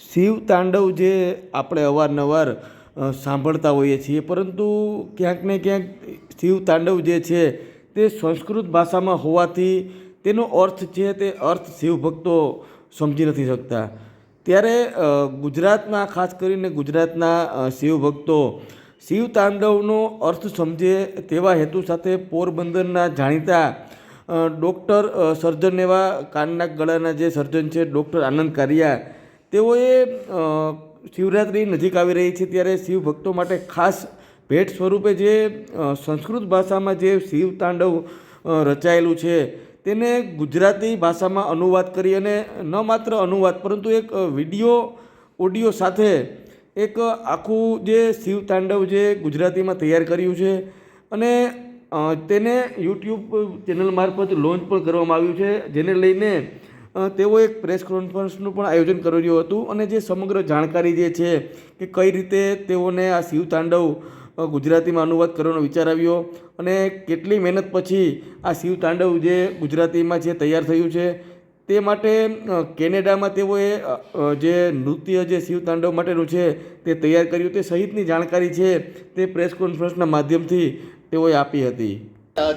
શિવ તાંડવ જે આપણે અવારનવાર સાંભળતા હોઈએ છીએ, પરંતુ ક્યાંક ને ક્યાંક શિવ તાંડવ જે છે તે સંસ્કૃત ભાષામાં હોવાથી તેનો અર્થ છે તે અર્થ શિવ ભક્તો સમજી નથી શકતા. ત્યારે ગુજરાતમાં ખાસ કરીને ગુજરાતના શિવભક્તો શિવ તાંડવનો અર્થ સમજે તેવા હેતુ સાથે પોરબંદરના જાણીતા ડૉક્ટર સર્જન એવા કાનના ગળાના જે સર્જન છે, ડૉક્ટર આનંદ કારિયા તેઓએ શિવરાત્રી નજીક આવી રહી છે ત્યારે શિવ ભક્તો માટે ખાસ ભેટ સ્વરૂપે જે સંસ્કૃત ભાષામાં જે શિવ તાંડવ રચાયેલું છે, તેને ગુજરાતી ભાષામાં અનુવાદ કરી અને ન માત્ર અનુવાદ, પરંતુ એક વીડિયો, ઓડિયો સાથે એક આખું જે શિવ તાંડવ જે ગુજરાતીમાં તૈયાર કર્યું છે અને તેને યુટ્યુબ ચેનલ મારફત લોન્ચ પણ કરવામાં આવ્યું છે, જેને લઈને તેઓ એક પ્રેસ કોન્ફરન્સનું પણ આયોજન કર્યું હતું અને જે સમગ્ર જાણકારી જે છે કે કઈ રીતે તેઓને આ શિવ તાંડવ ગુજરાતીમાં અનુવાદ કરવાનો વિચાર આવ્યો અને કેટલી મહેનત પછી આ શિવ તાંડવ જે ગુજરાતીમાં છે તૈયાર થયું છે, તે માટે કેનેડામાં તેઓએ જે નૃત્ય જે શિવ તાંડવ માટેનું છે તે તૈયાર કર્યું. તે સહિતની જાણકારી છે તે પ્રેસ કોન્ફરન્સના માધ્યમથી તેઓએ આપી હતી.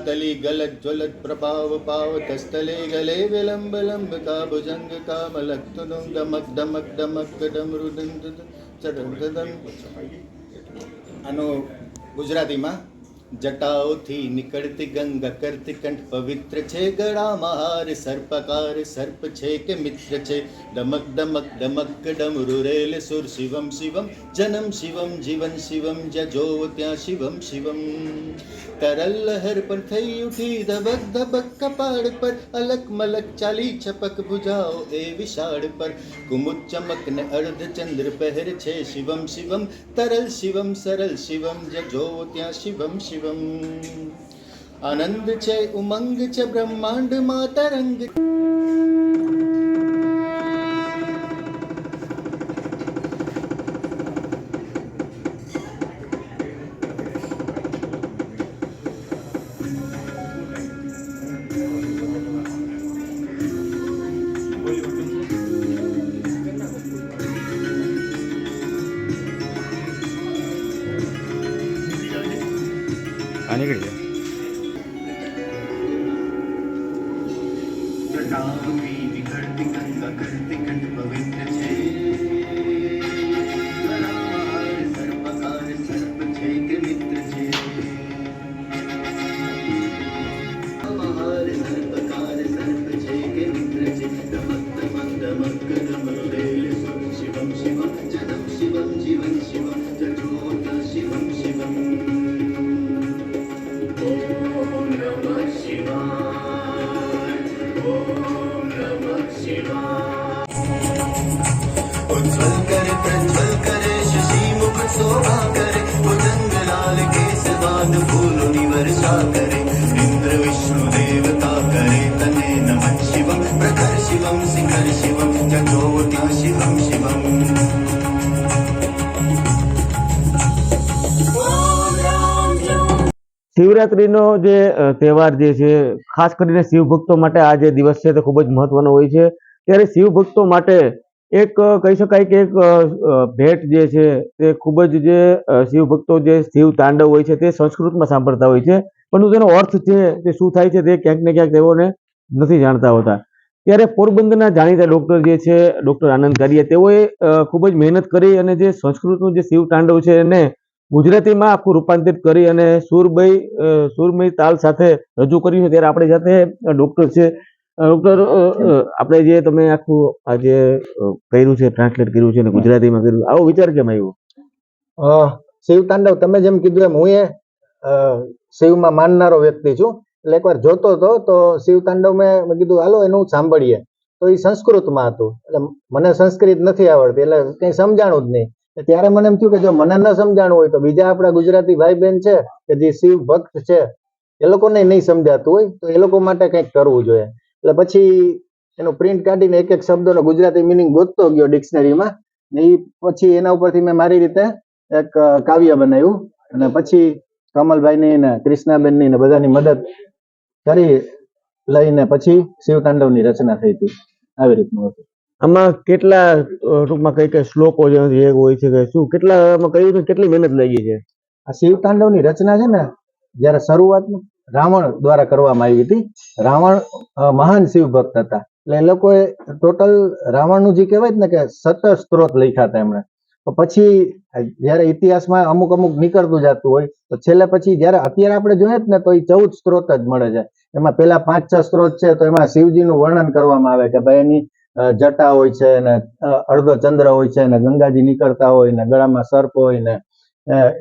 તલી ગલત જ્વલત પ્રભાવ પાવતસ્થલે ગલે વિલંબ લંબ કાભુજંગ કામલક તુદું દમક દમક દમક ડમરુદંત ચડમ આનો ગુજરાતીમાં જટાઓથી નીકળતી ગંગા કરતી કંઠ પવિત્ર છે. ગળા મહાર સર્પકાર, સર્પ છે કે મિત્ર છે? ડમક ડમક ડમક, ડમરુ રેલ સુર શિવમ શિવમ, જનમ શિવમ, જીવન શિવમ, જ્યાં જોવો ત્યાં શિવમ શિવમ. તરલ લહેર પર થઈ ઉઠી ધબક ધબક કપાળ પર, અલક મલક ચાલી છપક ભુજાઓ એ વિશાળ પર. કુમુદ ચમક ને અર્ધ ચંદ્ર પહેર છે શિવમ શિવમ, તરલ શિવમ, સરલ શિવમ, જ્યાં જોવો ત્યાં શિવમ શિવમ. આનંદ છે ઉમંગ છે બ્રહ્માંડમાં તરંગ આ ઓમ નમઃ શિવાય ઉજ્જવલ કરે પ્રજ્વલ કરે શશી મુખ શોભા કરે ભુજંગ લાલ કેસવાદ करे વર્ષા કરે ઇન્દ્ર વિષ્ણુ દેવતા કરે शिवम નમઃ શિવમ પ્રખર શિવમ શિખર શિવમ જજો શિવરાત્રિનો જે તહેવાર જે છે, ખાસ કરીને શિવ ભક્તો માટે આ જે દિવસ છે તે ખૂબ જ મહત્વનો હોય છે. ત્યારે શિવ ભક્તો માટે એક કહી શકાય કે એક ભેટ જે છે તે ખૂબ જ જે શિવભક્તો શિવ ભક્તો જે શિવ તાંડવ હોય છે તે સંસ્કૃતમાં સાંભળતા હોય છે. પરંતુ તેનો અર્થ છે તે શું થાય છે તે ક્યાંક ને ક્યાંક તેઓને નથી જાણતા હોતા. ત્યારે પોરબંદરના જાણીતા ડૉક્ટર જે છે, ડૉક્ટર આનંદ કારીએ તેઓએ ખૂબ જ મહેનત કરી અને જે સંસ્કૃતનું જે શિવ તાંડવ છે એને ગુજરાતીમાં આખું રૂપાંતરિત કરી અને સુરમય સુરમય તાલ સાથે રજૂ કર્યું ત્યારે આપણે જાતે ડૉક્ટર છે. ડૉક્ટર આપણે જે તમે આખું આ જે કર્યું છે ટ્રાન્સલેટ કર્યું છે અને ગુજરાતીમાં કર્યું આવો વિચાર કેમ આવ્યો? શિવ તાંડવ, તમે જેમ કીધું એમ, હું એ શિવમાં માનનારો વ્યક્તિ છું. એટલે એકવાર જોતો હતો, તો શિવ તાંડવ મેં કીધું, હાલો, એનું સાંભળીએ. તો એ સંસ્કૃતમાં હતું. એટલે મને સંસ્કૃત નથી આવડતી, એટલે કંઈ સમજાણું જ નહીં. ત્યારે મને એમ થયું કે જો મને ન સમજાણું હોય તો બીજા આપણા ગુજરાતી ભાઈ બહેન છે કે જે શિવ ભક્ત છે, એ લોકોને નહીં સમજાતું હોય, તો એ લોકો માટે કંઈક કરવું જોઈએ. એટલે પછી એનું પ્રિન્ટ કાઢીને એક એક શબ્દોનો ગુજરાતી મિનિંગ ગોતતો ગયો ડિક્શનરીમાં ને એ પછી એના ઉપરથી મેં મારી રીતે એક કાવ્ય બનાવ્યું. અને પછી કમલભાઈની ને કૃષ્ણાબેનની ને બધાની મદદ કરી લઈને પછી શિવ તાંડવની રચના થઈ હતી. આવી રીતનું હતું. આમાં કેટલા ટૂંકમાં કઈ કઈ શ્લોકો જે એ હોય છે કે શું, કેટલા, આમાં કયું કેટલી મહેનત લાગી છે? આ શિવ તાંડવની રચના છે ને, જ્યારે શરૂઆતમાં રાવણ દ્વારા કરવામાં આવી હતી, રાવણ મહાન શિવ ભક્ત હતા. એટલે એ લોકોએ ટોટલ રાવણનું જે કહેવાય ને કે સત્તર સ્ત્રોત લખ્યા હતા એમણે. પછી, જ્યારે ઇતિહાસમાં અમુક અમુક નીકળતું જતું હોય, તો છેલ્લે પછી જ્યારે અત્યારે આપણે જોઈએ ને, તો એ ચૌદ સ્ત્રોત જ મળે છે. એમાં પેલા પાંચ છ સ્ત્રોત છે, તો એમાં શિવજીનું વર્ણન કરવામાં આવે કે ભાઈ એની જટા હોય છે ને અડધો ચંદ્ર હોય છે ને, ગંગાજી નીકળતા હોય ને, ગળામાં સર્પ હોય ને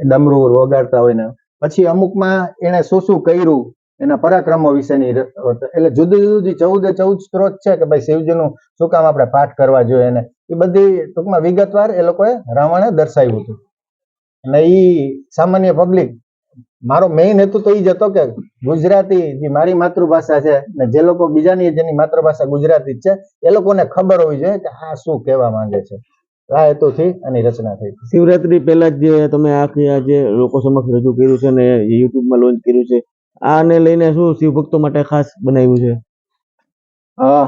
ડમરું વગાડતા હોય ને. પછી અમુકમાં એને શું શું કર્યું? એના પરાક્રમો વિશેની એટલે જુદી જુદી ચૌદે ચૌદ સ્ત્રોત છે કે ભાઈ શિવજીનું શું કામ આપણે પાઠ કરવા જોઈએ એને એ બધી ટૂંકમાં વિગતવાર એ લોકોએ રાવણે દર્શાવ્યું હતું. અને એ સામાન્ય પબ્લિક મારો મેઇન હેતુ તો એ જ હતો કે ગુજરાતી જે મારી માતૃભાષા છે ને જે લોકો બીજાની જેની માતૃભાષા ગુજરાતી જ છે એ લોકોને ખબર હોવી જોઈએ કે આ શું કહેવા માંગે છે. આ હેતુથી આની રચના થઈ. શિવરાત્રી પહેલા જ તમે આખી આ જે લોકો સમક્ષ રજૂ કર્યું છે ને યુટ્યુબમાં લોન્ચ કર્યું છે આને લઈને શું શિવ ભક્તો માટે ખાસ બનાવ્યું છે? આ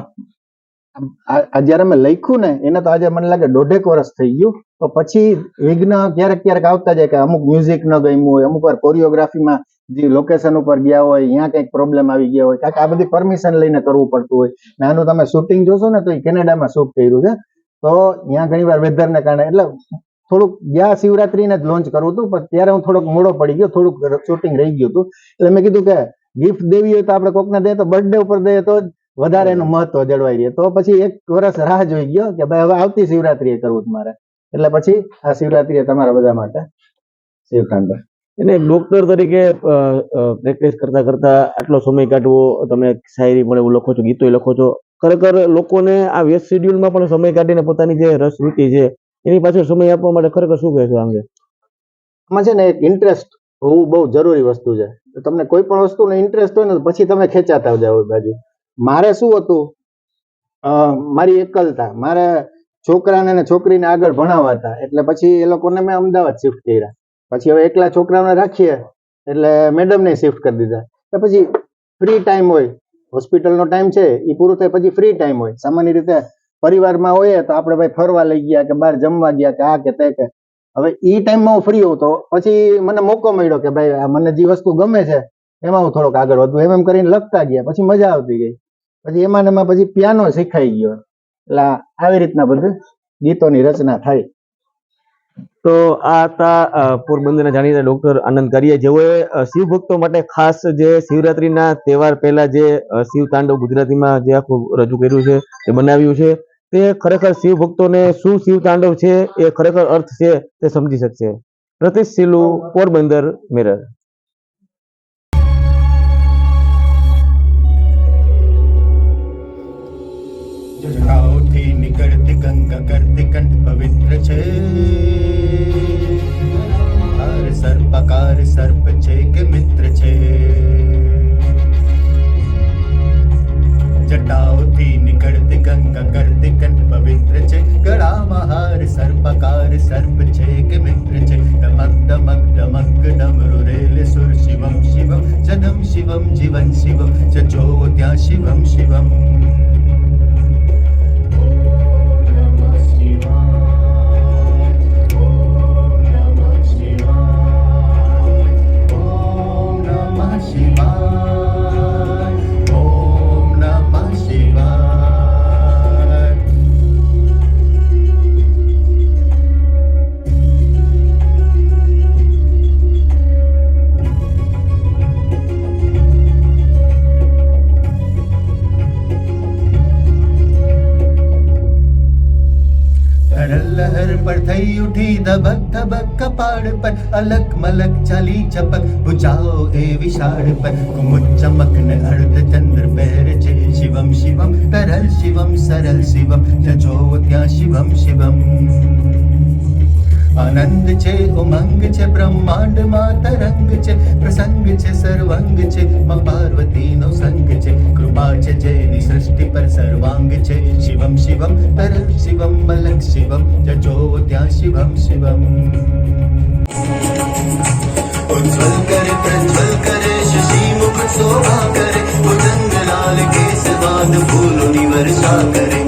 જ્યારે મેં લખ્યું ને, એને તો આજે મને લાગે દોઢેક વર્ષ થઈ ગયું. તો પછી વિઘ્ન ક્યારેક ક્યારેક આવતા જાય કે અમુક મ્યુઝિક ન ગમ્યું હોય, અમુક વાર કોરિયોગ્રાફીમાં જે લોકેશન ઉપર ગયા હોય ત્યાં કંઈક પ્રોબ્લેમ આવી ગયા હોય, કાંઈક આ બધી પરમિશન લઈને કરવું પડતું હોય. ને આનું તમે શૂટિંગ જોશો ને, તો એ કેનેડામાં શૂટ કર્યું છે. તો ત્યાં ઘણી વાર વેધરને કારણે, એટલે થોડુંક, ગયા શિવરાત્રીને જ લોન્ચ કરવું હતું, પણ ત્યારે હું થોડોક મોડો પડી ગયો, થોડુંક શૂટિંગ રહી ગયું હતું. એટલે મેં કીધું કે ગિફ્ટ દેવી હોય તો આપણે કોકને દઈએ, તો બર્થડે ઉપર દઈએ, તો વધારે એનું મહત્વ જળવાઈ રહે. તો પછી એક વર્ષ રાહ જોઈ ગયો કે ભાઈ હવે આવતી શિવરાત્રીએ કરવું જ મારે. એટલે પછી આ શિવરાત્રીએ તમારા બધા માટે શિવકાંડ એને એક ડોક્ટર તરીકે પ્રેક્ટિસ કરતા કરતા આટલો સમય કાઢવો તમે શાયરી પણ એવું લખો છો ગીતો લખો છો ખરેખર લોકોને આ વ્યસ્ત શેડ્યુલમાં પણ સમય કાઢીને પોતાની જે રસ રૂચિ છે એની પાછળ સમય આપવા માટે ખરેખર શું કહેશો આ અંગે આમાં છે ને એક ઇન્ટરેસ્ટ હોવું બહુ જરૂરી વસ્તુ છે. તમને કોઈ પણ વસ્તુનો ઇન્ટરેસ્ટ હોય ને પછી તમે ખેંચાતા જાઓ બાજુ. મારે શું હતું? મારી એકલતા મારે છોકરાને ને છોકરીને આગળ ભણાવવા હતા. એટલે પછી એ લોકોને મેં અમદાવાદ શિફ્ટ કર્યા. પછી હવે એકલા છોકરાઓને રાખીએ. એટલે મેડમને શિફ્ટ કરી દીધા. તો પછી ફ્રી ટાઈમ હોય. હોસ્પિટલનો ટાઈમ છે. એ પૂરું થાય પછી ફ્રી ટાઈમ હોય. સામાન્ય રીતે પરિવારમાં હોઈએ તો આપણે ભાઈ ફરવા લઈ ગયા કે બહાર જમવા ગયા કે આ કે તે કે. હવે ઈ ટાઈમમાં હું ફ્રી હોઉં તો પછી મને મોકો મળ્યો કે ભાઈ મને જે વસ્તુ ગમે છે, એમાં હું થોડોક આગળ વધું. એમ એમ કરીને લખતા ગયા. પછી મજા આવતી ગઈ. પછી એમાં એમાં પછી પિયાનો શીખાઈ ગયો. એટલે આવી રીતના બધું ગીતોની રચના થાય. તો આ હતા પોરબંદરના જાણીતા ડોક્ટર આનંદ કારિયા જેઓએ શિવ ભક્તો માટે ખાસ જે શિવરાત્રીના તહેવાર પહેલા જે શિવ તાંડવ ગુજરાતીમાં જે આખું રજૂ કર્યું છે એ બનાવ્યું છે, તે ખરેખર શિવ ભક્તોને શું શિવ તાંડવ છે, એ ખરેખર અર્થ છે તે સમજી શકશે. પ્રતિશ પોરબંદર મિરર જટાઓથી નીકળતી ગંગા કરતી કંઠ પવિત્ર છે. હર સર્પકાર સર્પ છે કે મિત્ર છે? જટાઓથી નીકળતી ગંગા કરતી કંઠ પવિત્ર છે. ગળામાં હાર સર્પકાર સર્પ છે કે મિત્ર છે? ધમક ધમક ધમક ડમરુ રેલ સુર શિવમ શિવમ, જનમ શિવમ, જીવન શિવમ, જજો ત્યાં શિવમ શિવમ. ધરલ લહર પર થઈ ઉઠી ધબક ધબક કપાળ પર અલક મલક ચાલી ચપક ભુજાઓ એ વિશાળ પર કુમુદ ચમક ને અર્ધ ચંદ્ર પહેર છે શિવમ શિવમ તરલ શિવમ સરલ શિવમ જજો ત્યાં શિવમ શિવમ આનંદ છે, ઉમંગ છે બ્રહ્માંડમાં તરંગ છે, પ્રસંગ છે, સર્વંગ છે, માં પાર્વતીનો સંગ છે, કૃપા છે જેની સૃષ્ટિ પર સર્વાંગ છે. શિવમ શિવમ, તરલ શિવમ, મલક શિવમ, જજો ત્યાં શિવમ શિવમ. ઉજ્જવલ કરે પ્રજ્વલ કરે શશી મુખ શોભા કરે ભુજંગ લાલ કેસવાદ ફૂલોની વર્ષા કરે.